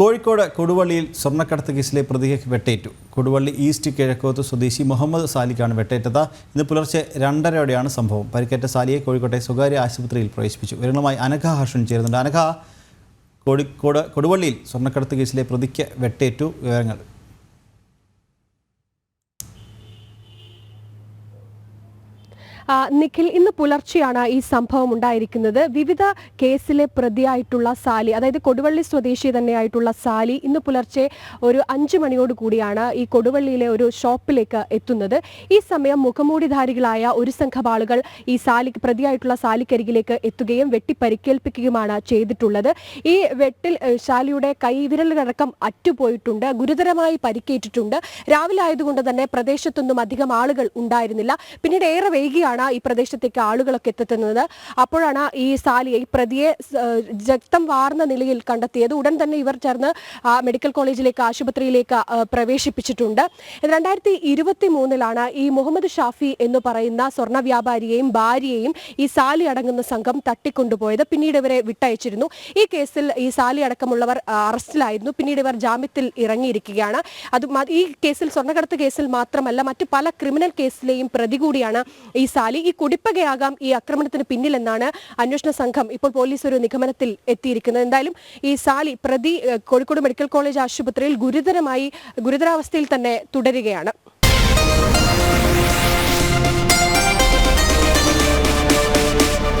കോഴിക്കോട് കൊടുവള്ളിയിൽ സ്വർണക്കടത്ത് കേസിലെ പ്രതിയെ വെട്ടേറ്റു. കൊടുവള്ളി ഈസ്റ്റ് കിഴക്കോത്ത് സ്വദേശി മുഹമ്മദ് സാലിക്കാണ് വെട്ടേറ്റത്. ഇന്ന് പുലർച്ചെ രണ്ടരയോടെയാണ് സംഭവം. പരിക്കേറ്റ സാലിയെ കോഴിക്കോട്ടെ സ്വകാര്യ ആശുപത്രിയിൽ പ്രവേശിപ്പിച്ചു. വിവരങ്ങളുമായി അനഘ ഹർഷൻ ചേരുന്നുണ്ട്. അനഘ കോഴിക്കോട് കൊടുവള്ളിയിൽ സ്വർണക്കടത്ത് കേസിലെ പ്രതിക്ക് വെട്ടേറ്റു. വിവരങ്ങൾ നിഖിൽ ഇന്ന് പുലർച്ചെയാണ് ഈ സംഭവം ഉണ്ടായിരിക്കുന്നത്. വിവിധ കേസിലെ പ്രതിയായിട്ടുള്ള സാലി അതായത് കൊടുവള്ളി സ്വദേശി തന്നെയായിട്ടുള്ള സാലി ഇന്ന് പുലർച്ചെ ഒരു അഞ്ചു മണിയോട് കൂടിയാണ് ഈ കൊടുവള്ളിയിലെ ഒരു ഷോപ്പിലേക്ക് എത്തുന്നത്. ഈ സമയം മുഖമൂടിധാരികളായ ഒരു സംഘം ആളുകൾ ഈ സാലി പ്രതിയായിട്ടുള്ള സാലിക്കരികിലേക്ക് എത്തുകയും വെട്ടി പരിക്കേൽപ്പിക്കുകയുമാണ് ചെയ്തിട്ടുള്ളത്. ഈ വെട്ടിൽ സാലിയുടെ ശാലിയുടെ കൈവിരലുകളടക്കം അറ്റുപോയിട്ടുണ്ട് ഗുരുതരമായി പരിക്കേറ്റിട്ടുണ്ട്. രാവിലെ ആയതുകൊണ്ട് തന്നെ പ്രദേശത്തൊന്നും അധികം ആളുകൾ ഉണ്ടായിരുന്നില്ല. പിന്നീട് ഏറെ വൈകിയാണ് ഈ പ്രദേശത്തേക്ക് ആളുകളൊക്കെ എത്തുന്നത് അപ്പോഴാണ് ഈ സാലിയെ ഈ പ്രതിയെ രക്തം വാർന്ന നിലയിൽ കണ്ടെത്തിയത്. ഉടൻ തന്നെ ഇവർ ചേർന്ന് മെഡിക്കൽ കോളേജിലേക്ക് ആശുപത്രിയിലേക്ക് പ്രവേശിപ്പിച്ചിട്ടുണ്ട്. രണ്ടായിരത്തി ഇരുപത്തി മൂന്നിലാണ് ഈ മുഹമ്മദ് ഷാഫി എന്ന് പറയുന്ന സ്വർണ വ്യാപാരിയെയും ഭാര്യയെയും ഈ സാലി അടങ്ങുന്ന സംഘം തട്ടിക്കൊണ്ടുപോയത്. പിന്നീട് ഇവരെ വിട്ടയച്ചിരുന്നു. ഈ കേസിൽ ഈ സാലി അടക്കമുള്ളവർ അറസ്റ്റിലായിരുന്നു. പിന്നീട് ഇവർ ജാമ്യത്തിൽ ഇറങ്ങിയിരിക്കുകയാണ്. അത് ഈ കേസിൽ സ്വർണക്കടത്ത് കേസിൽ മാത്രമല്ല മറ്റു പല ക്രിമിനൽ കേസിലെയും പ്രതി കൂടിയാണ് ഈ സാലി ഈ കുടിപ്പകയാകാം ഈ ആക്രമണത്തിന് പിന്നിലെന്നാണ് അന്വേഷണ സംഘം ഇപ്പോൾ പോലീസ് ഒരു നിഗമനത്തിൽ എത്തിയിരിക്കുന്നത്. എന്തായാലും ഈ സാലി പ്രതി കോഴിക്കോട് മെഡിക്കൽ കോളേജ് ആശുപത്രിയിൽ ഗുരുതരമായി ഗുരുതരാവസ്ഥയിൽ തന്നെ തുടരുകയാണ്.